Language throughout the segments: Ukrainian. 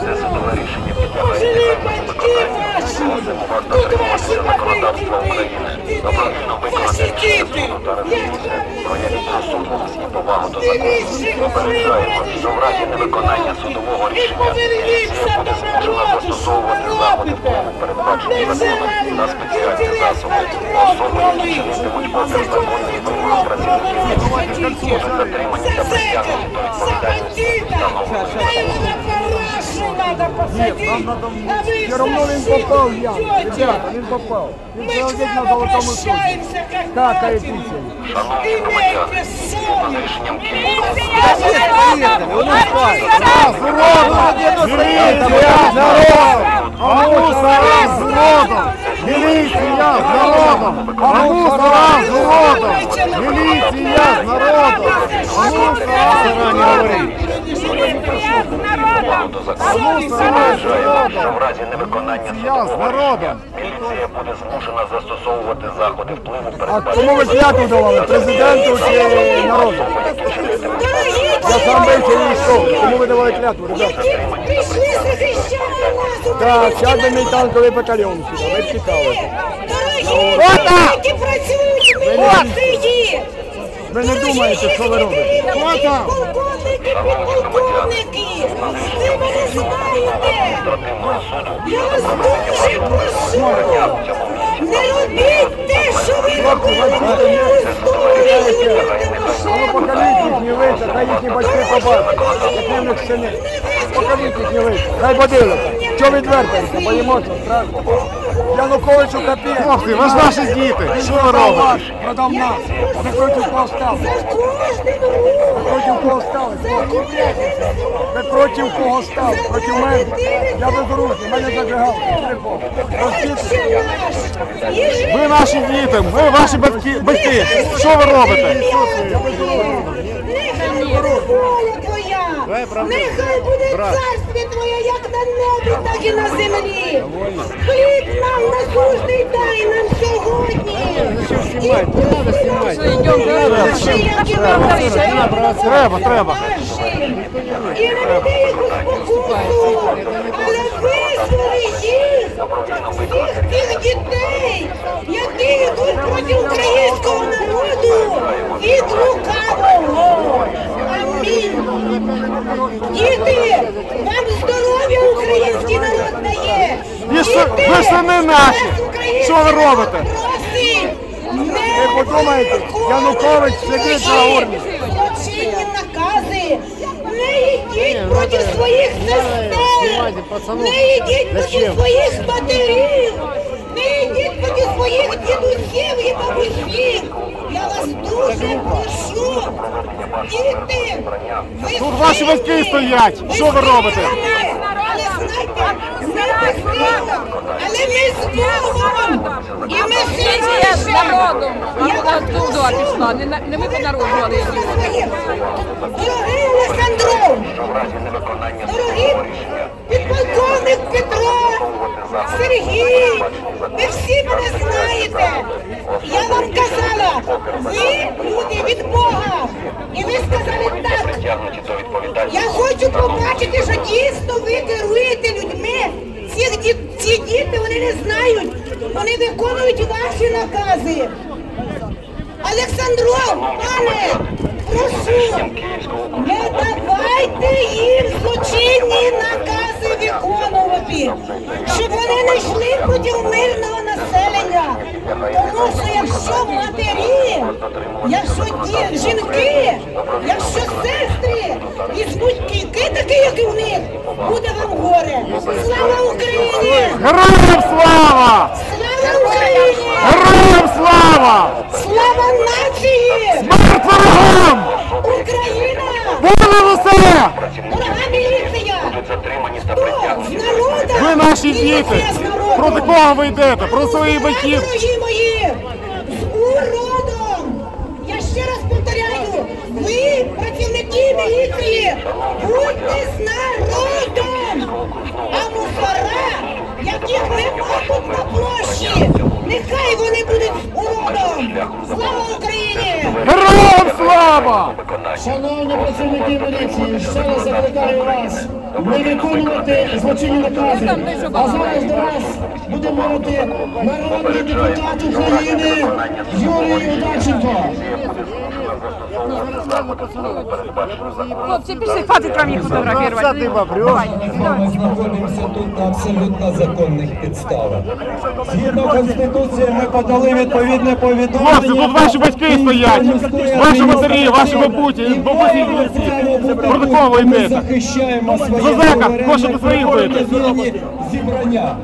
Це судове рішення підлягає виконати рішення суду та резолюцію. Проявіть розсудливість і повагу до закону. Попереджаємо, що в разі невиконання судового рішення буде змушена застосовувати заходи впливу, передбачені законом та спеціальні засоби. Особи, які чинитимуть опір законній вимоги працівників будуть затримані та притягнуті до відповідальності встановленої. Все равно він попав в яму. Ребята, він попав. Він Мы к на вам обращаемся как Какає нации. пісень. Шановні громадяни, згідно з рішенням Київського Міліція з народом! А мусора з народом! Міліція з народом! А мусора з народом! А до закону, попереджаємо, що в разі невиконання Я з судового народом. рішення міліція буде змушена застосовувати заходи впливу, А передбачені кому ви клятву давали? Президенту чи народу? Я сам бився і йшов. Кому ви давали клятву, ребята? Пришли захищати нас, Так, сяде мій танковий батальйон сюди, ви цікаво. Дорогі, які працюють в не- міліції. Ви не думаєте, що ви робите? Полковники, підполковники, ви мене знаєте. Я вас дуже прошу. Не робіть те, що ви робили. Ну покажіть їхні лиця, хай їхні батьки побачать, які в них сини. Покажіть їхні лиця, хай подивляться. Що відвертаєте, боїмося, страшно. Януковичу капець. Хлопці, ви ж наші діти, що ви робите? Продав нас, ви проти кого стали? Ви проти кого стали? Ви проти кого стали? Проти мене? Я безоружний, в мене зажигалка, Ви наші діти, ви ваші батьки, батьки. Що ви робите? Нехай буде воля твоя, нехай буде царстві твоє, як на небі, так і на землі. Хліб нам насущний дай нам сьогодні. І які нам Треба, треба. І не веди їх у спокусу, але визволи їх, всіх тих дітей, які йдуть проти українського народу від лукавого. Амінь. Діти, вам здоров'я український народ дає. Ви ж не наші. Що ви робите? Ви подумайте, Янукович сидить на урні. Злочинні накази. Не йдіть проти своїх сестер. Не йдіть проти своїх матерів. Не йдіть проти своїх дідусів і бабусів. Я вас дуже прошу. Діти, ви Тут ваші батьки стоять. Що ви робите? Але ми з Богом. І ми Сесія з народом. А вона туди пішла, не, на- не ми понароджували її. Дорогий Олександров, дорогий підполковник Петро, Сергій, ви всі мене знаєте. Я вам казала, ви люди від Бога. І ви сказали так. Я хочу побачити, що дійсно ви керуєте людьми. Ці, ці діти вони не знають. Вони виконують ваші накази. Олександров, пане, прошу, не давайте їм злочинні накази виконувати, щоб вони не йшли проти мирного населення. Тому що якщо матері, якщо ді, жінки, якщо сестри візьмуть кійки такі, як і в них, буде вам горе. Слава Україні! Героям слава! Слава Україні! Героям слава! Слава нації! Смерть ворогам! Україна! Понад усе! Дорога міліція! будуть затримані та притягнуті. Ви наші діти! Проти кого ви йдете? Про свої батьків! Дорогі мої! З уродом! Я ще раз повторяю, ви працівники міліції! Будьте з народом! А мусора, яких нема мабуть на площі! Нехай вони будуть з уродом! Слава Україні! Героям слава! Шановні працівники міліції, ще раз закликаю вас не виконувати злочинні накази. А зараз до нас буде мовити народний депутат України Юрій Удаченко. Ми знаходимося тут на абсолютно законних підставах. Згідно Конституції ми подали відповідне повідомлення. Тут ваші батьки стоять, ваші матері, ваші бабуті, бабусі. Протокол ви Ми захищаємо свої Зазека, хочете своїх зібрання.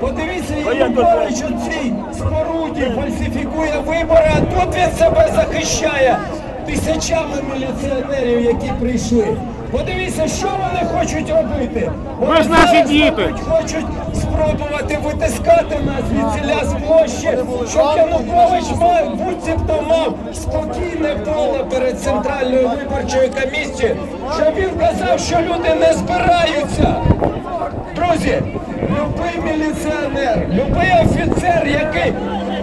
Подивіться, Янукович у цій споруді фальсифікує вибори, а тут він себе захищає тисячами міліціонерів, які прийшли. Подивіться, що вони хочуть робити. Ви ж наші діти. Хочуть спробувати витискати нас від ціля з площі, щоб Янукович мав, буцімто мав спокійне поле перед центральною виборчою комісією, щоб він казав, що люди не збираються. Друзі, любий міліціонер, любий офіцер, який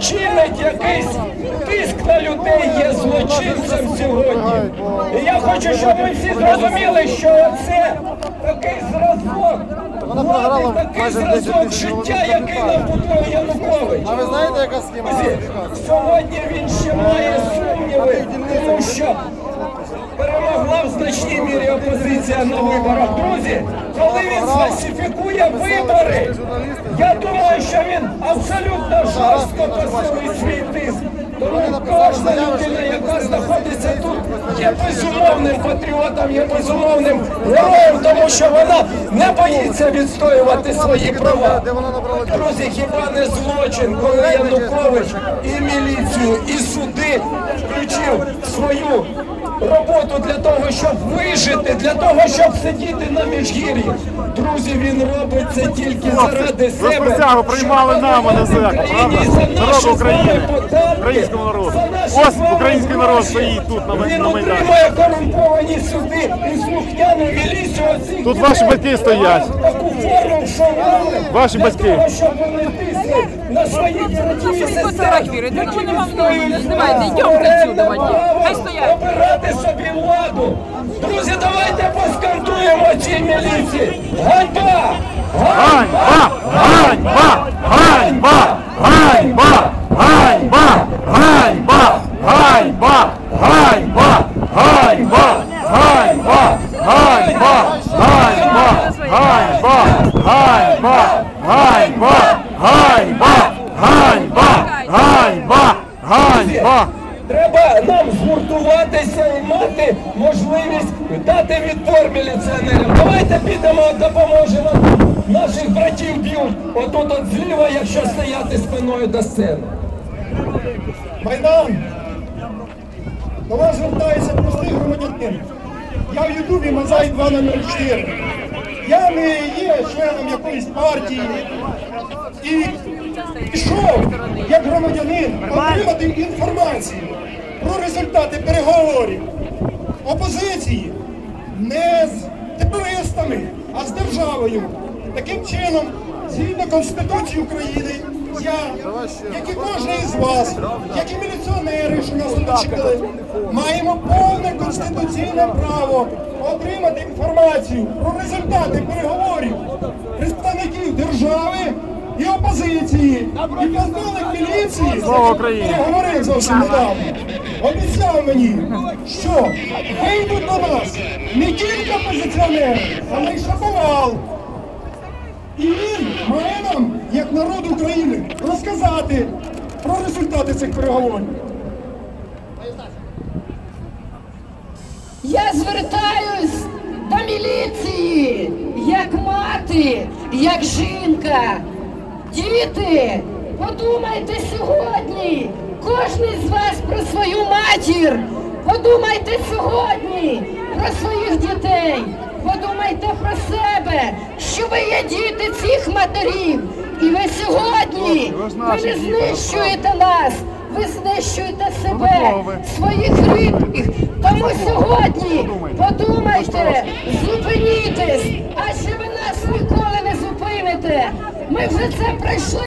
чинить якийсь тиск на людей, є злочинцем сьогодні. І я хочу, щоб ми всі зрозуміли, що це такий зразок. влади, такий зразок життя, який нам будує Янукович. А ви знаєте, яка схема? Сьогодні він ще має сумніви, тому що перемогла в значній мірі опозиція на виборах. Друзі, коли він сфальсифікує вибори, я думаю, що він абсолютно жорстко посилить свій тиск. Тому кожна людина, яка знаходиться тут, є безумовним патріотом, є безумовним героєм, тому що вона не боїться відстоювати свої права. Друзі, хіба не злочин, коли Янукович і міліцію, і суди включив свою роботу для того, щоб вижити, для того, щоб сидіти на міжгір'ї. Друзі, він робить це тільки заради ви себе. присягу приймали щоб нам, а не зеку, правда? за Народу України, українському народу. Ось український народ стоїть тут, на Май- Він на Майдані. утримує корумповані суди і слухняну міліцію оцих Тут ваші батьки стоять. Таку форму вшивали Ваші для батьки. того, щоб вони тисли на своїх братів і сестер, фотографуєте? які не вам не знімаєте? право, Йдемте отсюда, Вадим. Хай стоять. Обирати собі владу. Друзі, давайте поскантуємо цій міліції. Ганьба! Ганьба! Ганьба! Ганьба! Ганьба! Ганьба! Ганьба! Як громадянин отримати інформацію про результати переговорів опозиції не з терористами, а з державою. Таким чином, згідно Конституції України, я, як і кожен із вас, як і міліціонери, що нас тут чекали, маємо повне конституційне право отримати інформацію про результати переговорів представників держави і опозиції. І полковник міліції, Україні! переговорив зовсім недавно, обіцяв мені, що вийдуть до нас не тільки опозиціонери, але й шаповал. І він має нам, як народ України, розказати про результати цих переговорів. Я звертаюсь до міліції, як мати, як жінка. Діти, подумайте сьогодні, кожен з вас про свою матір. Подумайте сьогодні про своїх дітей. Подумайте про себе, що ви є діти цих матерів. І ви сьогодні ви не знищуєте нас, ви знищуєте себе, своїх рідних. Тому сьогодні подумайте, зупинітесь, адже ви нас ніколи не зупините. Ми вже це пройшли.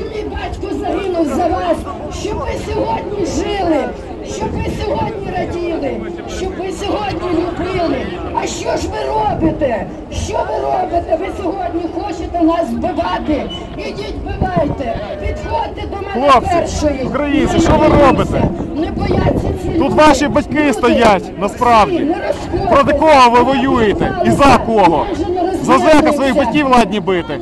Мій батько загинув за вас, щоб ви сьогодні жили, щоб ви сьогодні раділи, щоб ви сьогодні любили. А що ж ви робите? Що ви робите? Ви сьогодні хочете нас вбивати? Ідіть вбивайте! Підходьте до мене Хлопці, першої! українці, що ви робите? Не бояться ці люди. Тут ваші батьки стоять, насправді. Не розходьтеся. Проти кого ви воюєте? І за кого? За зека своїх батьків ладні бити.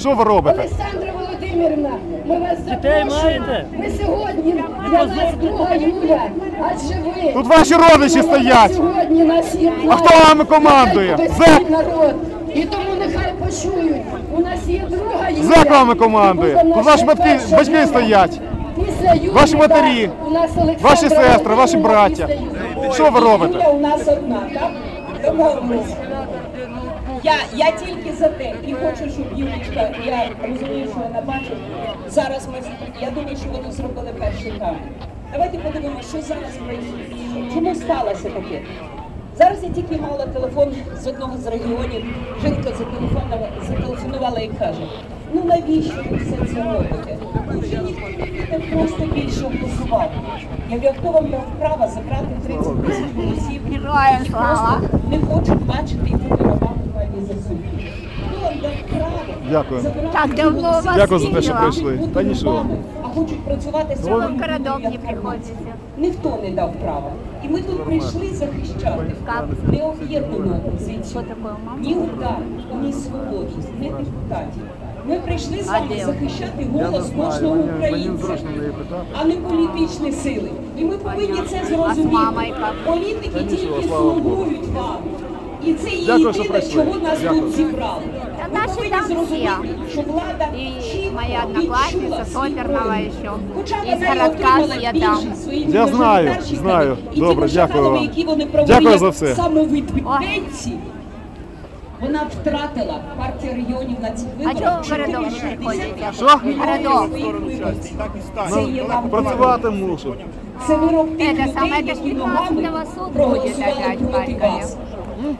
Що ви робите? Олександра Володимирівна, ми вас запрошуємо. Ми сьогодні для вас 2 Юля, адже ви... Тут ваші родичі стоять. Сьогодні нас є А хто вами командує? Весь Зек? народ. І тому нехай почують. У нас є друга Юля. Зек вами командує. Тут ваші батьки- батьки стоять. Після Юлі, Ваші матері, так, у нас Олександра ваші сестри, ваші Володимирівна браття. після Юлі. Що ви робите? Юля у нас одна, так? Домовились. Я, я тільки за те і хочу, щоб Юлічка, я розумію, що вона бачить. Зараз ми, я думаю, що вони зробили перший камінь. Давайте подивимося, що зараз відбувається. Чому сталося таке? Зараз я тільки мала телефон з одного з регіонів. Жінка зателефонувала, зателефонувала і каже: ну навіщо ви все це робите? Вже ніхто не піде просто більше голосувати. Я говорю, хто вам дав право забрати 30 тисяч голосів, які просто не хочуть бачити і бути рабами пані засудні? Хто вам дав право Дякую. Так давно вас Дякую за те, що прийшли. Та нічого. А хочуть працювати з Вам цілим городок не. Ніхто не дав права. І ми тут прийшли захищати не об'єднану опозицію, ні УДА, ні свободу, ні депутатів. Ми прийшли з вами захищати голос кожного українця, а не політичні сили. І ми повинні це зрозуміти. Політики тільки слугують вам. І це є Дякую, що єдине, прийшли. чого нас Дякую. тут зібрали. Наші там всі. чітко моя прояв. еще. Хоча Из вона й городка Светам. Я знаю, знаю. Добре, дякую вам. Дякую за все. Вона втратила партія регіонів на цих А чого виборах в городок не ходите? Що? Городок. вам Працювати мушу. це вирок тих людей, які ногами проголосували проти вас.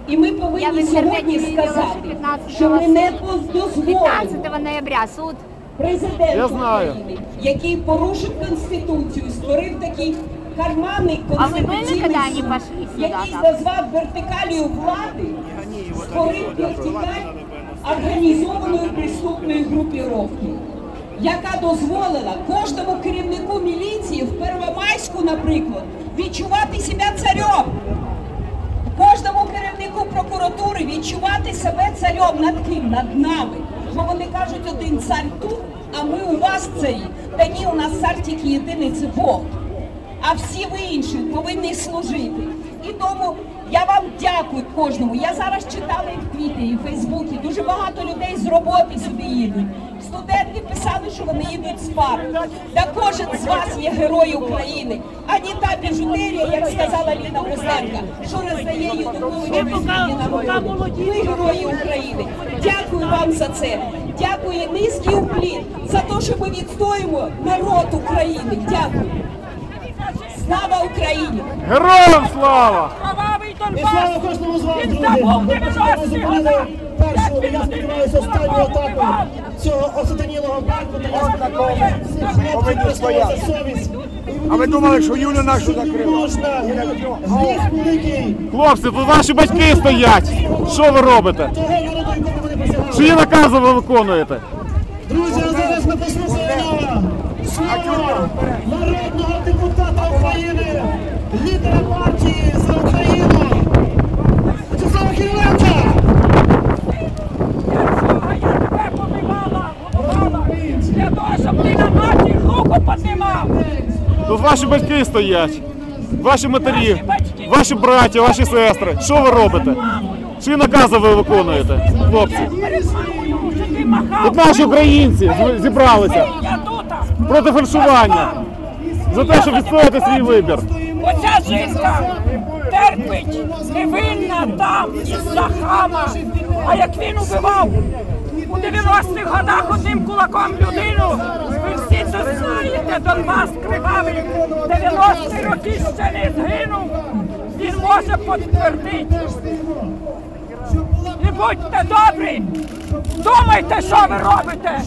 І ми повинні сьогодні сказати, що ми не дозволимо 15 ноября суд. президент України, який порушив конституцію, створив такий карманний конституційний суд, який назвав вертикалію влади, створив вертикаль організованої преступної групіровки, яка дозволила кожному керівнику міліції в Первомайську, наприклад, відчувати себе царем. Керівнику прокуратури відчувати себе царем над ким? Над нами. Бо вони кажуть, один цар тут, а ми у вас царі. Та ні, у нас цар тільки єдиний це Бог. А всі ви інші повинні служити. І тому я вам дякую кожному. Я зараз читала і в Твіттері, і в Фейсбуці. Дуже багато людей з роботи сюди їдуть. Студенти писали, що вони їдуть з пар. Та кожен з вас є герой України, а не та біжутерія, як сказала Ліна Костенка, що роздає безвідні народу. Ви герої України. Дякую вам за це. Дякую низький уплін за те, що ми відстоїмо народ України. Дякую. Слава Україні! Героям слава! Кровавий І слава кожному з вас, Він друзі! забув Ми почали 90-ті зупинили года! першу, я сподіваюся, останню атаку цього осатанілого банку та я сподіваюся, стояти совість. А ви думали, що Юлю нашу закрили? Хлопці, тут ваші батьки стоять. Що ви робите? Чиї накази ви виконуєте? Друзі, зараз ми послухаємо слова народного депутата України, лідера партії за Україну, Вячеслава Кириленка. Я тебе на матір руку піднімав! Тут ваші батьки стоять. Ваші матері, ваші браття, ваші сестри. Що ви робите? Чиї накази ви виконуєте, хлопці? Тут наші українці зібралися! Проти фальшування. За те, щоб відстояти свій вибір. Оця жінка терпить, невинна там із-за хама. А як він убивав у 90-х годах одним кулаком людину, ви всі це знаєте, Донбас кривавий, 90-ті роки ще не згинув, він може підтвердити. І будьте добрі, думайте, що ви робите.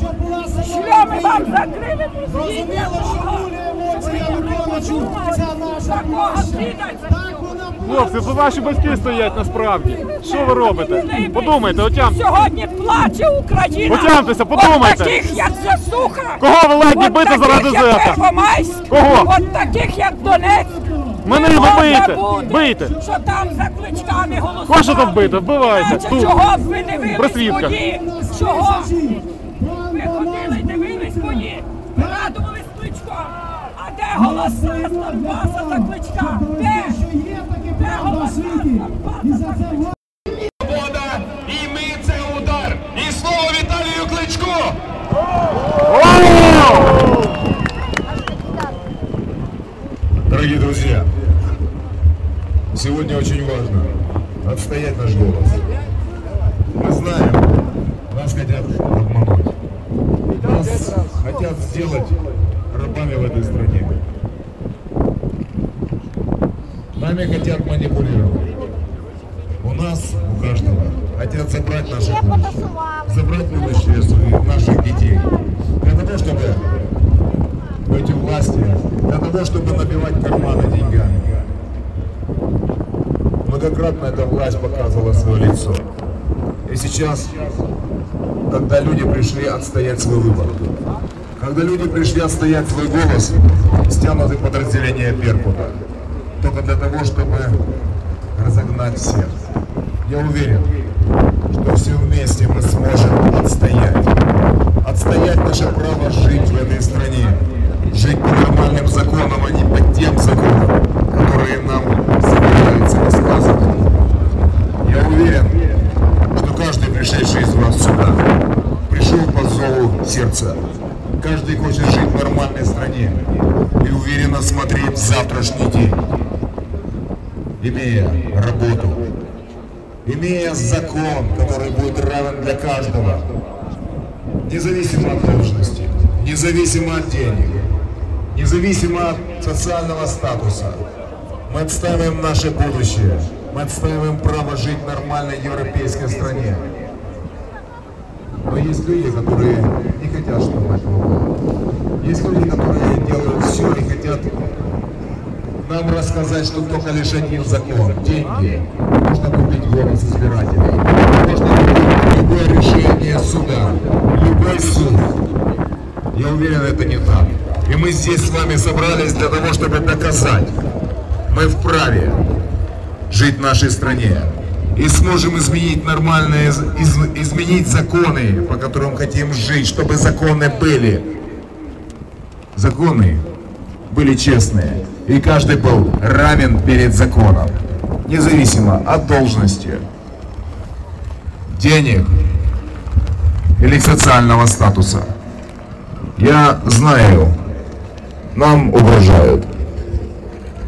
Шльоми вам закрили, Зрозуміло, що буря емоцій Януковичу, ця наша площа. Так вона Хлопці, це ваші батьки стоять насправді. Що ви робите? Подумайте, отям. Сьогодні плаче Україна. Отямтеся, подумайте. От таких, як Засуха. Кого ви ладні От бити таких, заради як зета? Первомайськ. Кого? От таких, як Донецьк. Мене його бийте, бийте. Що там за кличками голосували. Кого там бити? Вбивайте, тут. Чого б ви не дивились свідках. бої? Чого? Ви ходили і дивились свої! Ви радувались кличком. А де голоса з Донбаса за кличка? Нами хотят манипулировать. У нас, у каждого, хотят забрать наше будущее. Забрать будущее своих- наших детей. Для того, чтобы быть у власти, для того, чтобы набивать карманы деньгами. Многократно эта власть показывала свое лицо. И сейчас, когда люди пришли отстоять свой выбор, когда люди пришли отстоять свой голос, стянуты подразделения Беркута, только для того, чтобы разогнать всех. Я уверен, что все вместе мы сможем отстоять. Отстоять наше право жить в этой стране. Жить по нормальным законам, а не по тем законам, которые нам собираются рассказывать. Я уверен, что каждый пришедший из вас сюда пришел по зову сердца. Каждый хочет жить в нормальной стране и уверенно смотреть в завтрашний день, имея работу, имея закон, который будет равен для каждого, независимо от должности, независимо от денег, независимо от социального статуса. Мы отстаиваем наше будущее, мы отстаиваем право жить в нормальной европейской стране. Но есть люди, которые не хотят, чтобы этого было. Есть люди, которые делают все и хотят нам рассказать, что только лишь один закон – деньги. Можно купить голос избирателей. Можно купить любое решение суда, любой суд. Я уверен, это не так. И мы здесь с вами собрались для того, чтобы доказать, мы вправе жить в нашей стране. И сможем изменить нормальные, из- изменить законы, по которым хотим жить, чтобы законы были. Законы были честные, и каждый был равен перед законом, независимо от должности, денег или социального статуса. Я знаю, нам угрожают.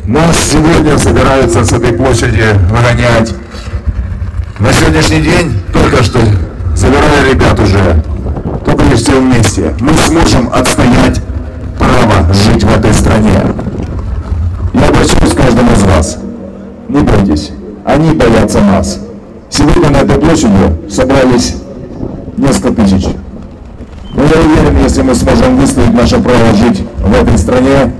Нас сегодня собираются с этой площади выгонять. На сегодняшний день только что забирали ребят уже, только лишь все вместе. Мы сможем отстоять право жить в этой стране. Я обращаюсь к каждому из вас. Не бойтесь, они боятся нас. Сегодня на этой площади собрались несколько тысяч. Но я уверен, если мы сможем выстоять наше право жить в этой стране,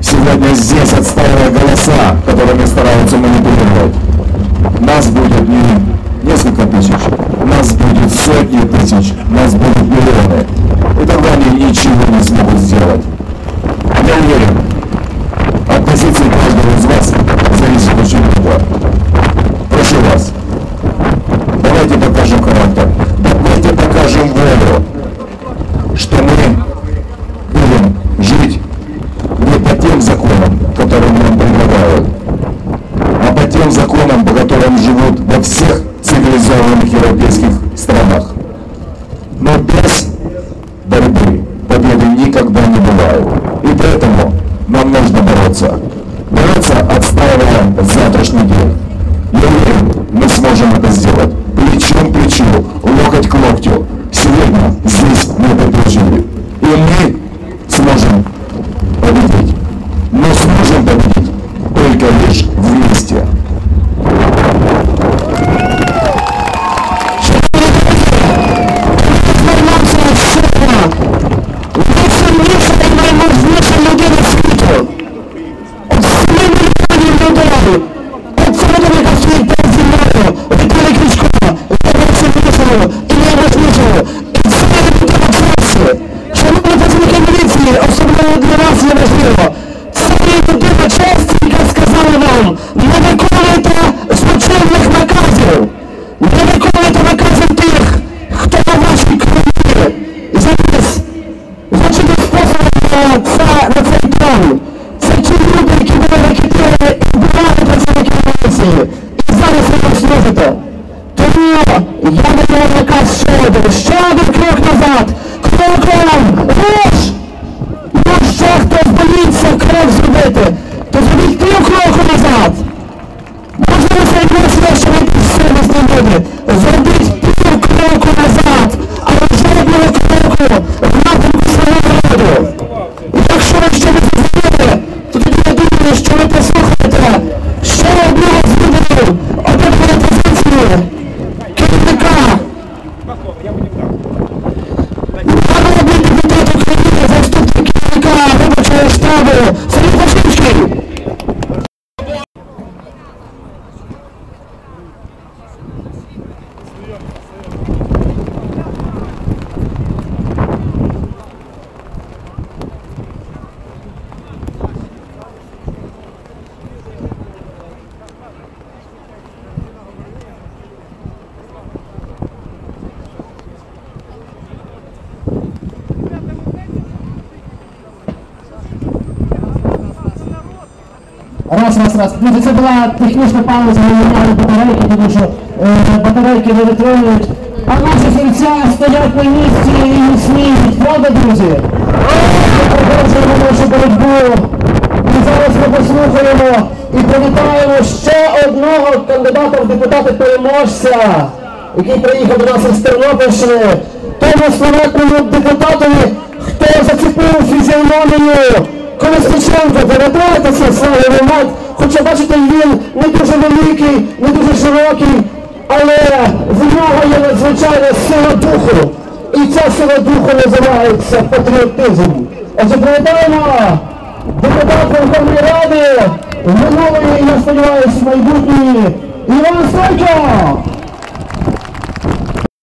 сегодня здесь отстаивая голоса, которыми стараются манипулировать, нас будет не несколько тысяч, нас будет сотни тысяч, нас будут миллионы. И тогда они ничего не смогут сделать. Я уверен, Раз, раз. Друзі, це була технічна пауза, ми міняли батарейки, тому що е, батарейки не витримують. А наші серця стоять на місці і міцніють. Правда, друзі? Ми продовжуємо нашу боротьбу. І зараз ми послухаємо і привітаємо ще одного кандидата в депутати переможця, який приїхав до нас із Тернопільщини. Тому славетному депутатові, хто зацепив фізіономію Колесниченко, пам'ятаєте це славний момент? Хоча бачите, він не дуже великий, не дуже широкий, але в нього є надзвичайна сила духу. І ця сила духу називається патріотизм. Отже, привітаємо депутат Верховної Ради, минулої, я сподіваюся, майбутньої Іван Стойко!